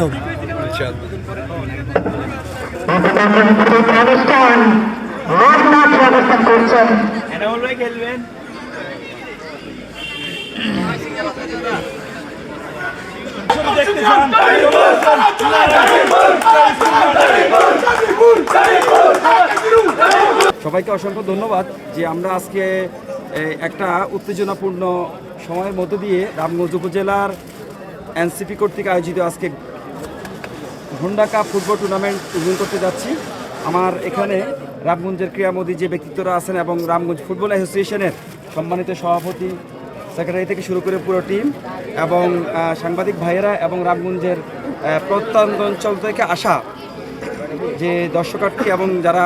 হবে রোড নাচ ব্যবস্থা সবাইকে অসংখ্য ধন্যবাদ যে আমরা আজকে একটা উত্তেজনাপূর্ণ সময়ের মধ্য দিয়ে রামগঞ্জ উপজেলার এনসিপি কর্তৃক আয়োজিত আজকে হুন্ডা কাপ ফুটবল টুর্নামেন্ট উদ্বোধন করতে যাচ্ছি। আমার এখানে রামগঞ্জের ক্রীড়ামোদী যে ব্যক্তিত্বরা আছেন এবং রামগঞ্জ ফুটবল অ্যাসোসিয়েশনের সম্মানিত সভাপতি সেক্রেটারি থেকে শুরু করে পুরো টিম এবং সাংবাদিক ভাইয়েরা এবং রামগঞ্জের প্রত্যন্ত অঞ্চল থেকে আসা যে দর্শকার্থী এবং যারা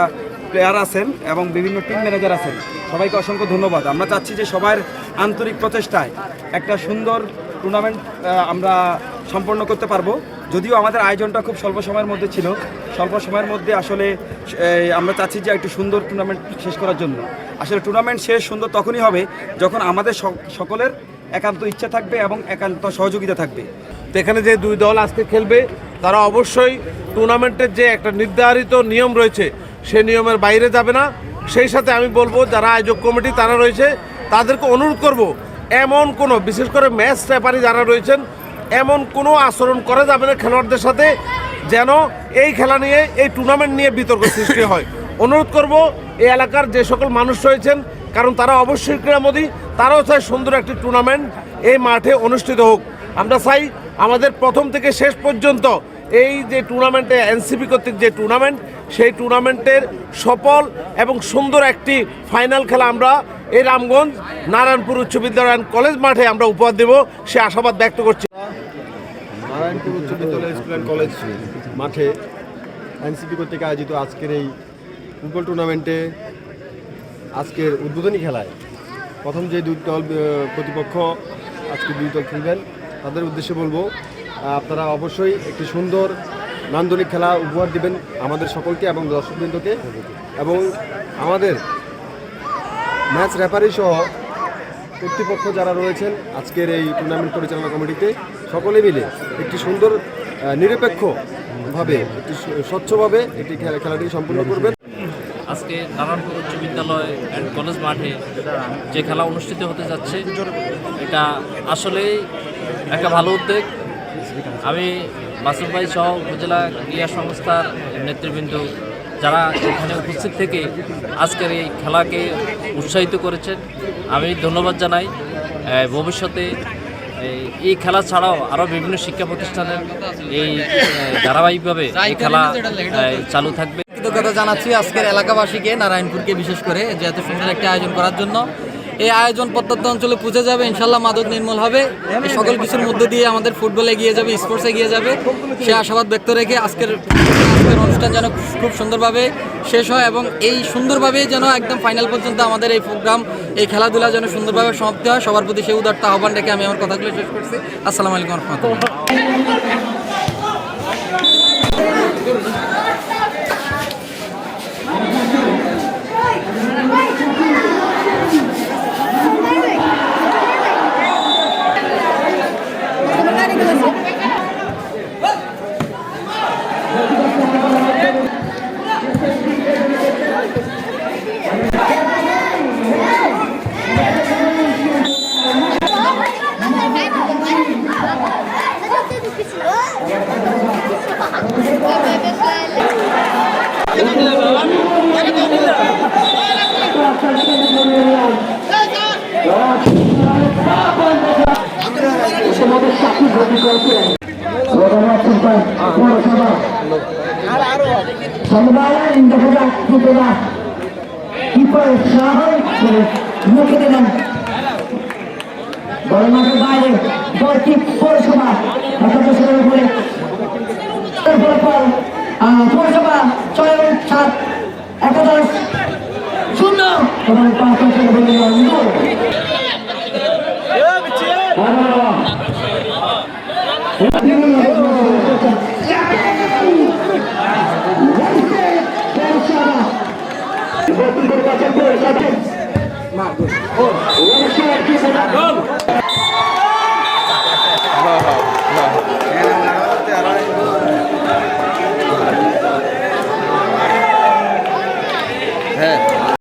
প্লেয়ার আছেন এবং বিভিন্ন টিম ম্যানেজার আছেন, সবাইকে অসংখ্য ধন্যবাদ। আমরা চাচ্ছি যে সবার আন্তরিক প্রচেষ্টায় একটা সুন্দর টুর্নামেন্ট আমরা সম্পন্ন করতে পারব। যদিও আমাদের আয়োজনটা খুব স্বল্প সময়ের মধ্যে ছিল। স্বল্প সময়ের মধ্যে আসলে আমরা চাচ্ছি যে একটু সুন্দর টুর্নামেন্ট শেষ করার জন্য। আসলে টুর্নামেন্ট শেষ সুন্দর তখনই হবে যখন আমাদের সকলের একান্ত ইচ্ছা থাকবে এবং একান্ত সহযোগিতা থাকবে। তো এখানে যে দুই দল আজকে খেলবে, তারা অবশ্যই টুর্নামেন্টের যে একটা নির্ধারিত নিয়ম রয়েছে, সে নিয়মের বাইরে যাবে না। সেই সাথে আমি বলব, যারা আয়োজক কমিটি, তারা রয়েছে। তাদেরকে অনুরোধ করব, এমন কোনো, বিশেষ করে ম্যাচ রেফারি যারা রয়েছেন, এমন কোনো আচরণ করা যাবে না খেলোয়াড়দের সাথে যেন এই খেলা নিয়ে, এই টুর্নামেন্ট নিয়ে বিতর্ক সৃষ্টি হয়। অনুরোধ করব, এই এলাকার যে সকল মানুষ রয়েছেন, কারণ তারা অবশ্যই ক্রীড়ামোদী, তারাও চায় সুন্দর একটি টুর্নামেন্ট এই মাঠে অনুষ্ঠিত হোক। আমরা চাই আমাদের প্রথম থেকে শেষ পর্যন্ত এই যে টুর্নামেন্টে এনসিপি কর্তৃক যে টুর্নামেন্ট সেই টুর্নামেন্টের সফল এবং সুন্দর একটি ফাইনাল খেলা আমরা এই রামগঞ্জ নারায়ণপুর উচ্চ বিদ্যালয় কলেজ মাঠে আমরা উপহার দেব, সে আশাবাদ ব্যক্ত করছি। নারায়ণপুর উচ্চ বিদ্যালয় স্কুল অ্যান্ড কলেজ মাঠে এনসিপি কর্তৃক আয়োজিত আজকের এই ফুটবল টুর্নামেন্টে আজকের উদ্বোধনী খেলায় প্রথম যে দুই দল প্রতিপক্ষ আজকে দুই দল খেলবেন, তাদের উদ্দেশ্যে বলব আপনারা অবশ্যই একটি সুন্দর নান্দনিক খেলা উপহার দিবেন আমাদের সকলকে এবং দর্শকবৃন্দকে এবং আমাদের ম্যাচ রেফারি সহ কর্তৃপক্ষ যারা রয়েছেন, আজকের এই টুর্নামেন্ট পরিচালনা কমিটিতে সকলে মিলে একটি সুন্দর নিরপেক্ষভাবে, একটি স্বচ্ছভাবে একটি খেলা, খেলাটি সম্পূর্ণ করবেন। আজকে নারায়ণপুর উচ্চ বিদ্যালয় অ্যান্ড কলেজ মাঠে যে খেলা অনুষ্ঠিত হতে যাচ্ছে, এটা আসলেই একটা ভালো উদ্যোগ। আমি মাসুম ভাই সহ উপজেলা ক্রীড়া সংস্থার নেতৃবৃন্দ যারা এখানে উপস্থিত থেকে আজকের এই খেলাকে উৎসাহিত করেছেন, আমি ধন্যবাদ জানাই। ভবিষ্যতে এই- খেলা ছাড়াও আরও বিভিন্ন শিক্ষা প্রতিষ্ঠানের এই ধারাবাহিকভাবে এই খেলা চালু থাকবে। কৃতজ্ঞতা জানাচ্ছি আজকের এলাকাবাসীকে, নারায়ণপুরকে বিশেষ করে, যে এত সুন্দর একটা আয়োজন করার জন্য। এই আয়োজন প্রত্যন্ত অঞ্চলে পুজো যাবে, ইনশাল্লাহ মাদক নির্মূল হবে। সকল কিছুর মধ্যে দিয়ে আমাদের ফুটবলে এগিয়ে যাবে, স্পোর্টস এগিয়ে যাবে। সে আশাবাদ ব্যক্ত রেখে আজকের আজকের অনুষ্ঠান যেন খুব সুন্দরভাবে শেষ হয় এবং এই সুন্দরভাবে যেন একদম ফাইনাল পর্যন্ত আমাদের এই প্রোগ্রাম এই খেলাধুলা যেন সুন্দরভাবে সমাপ্তি হয়। সবার প্রতি সেই উদারতা আহ্বান রেখে আমি আমার কথাগুলো শেষ করছি। আসসালামু আলাইকুম রহমতুল্লাহ। সমবায় দেখা যাক কি করে স্বাভাবিক মুখে দেবেন এবং পাঁচ পৌরসভা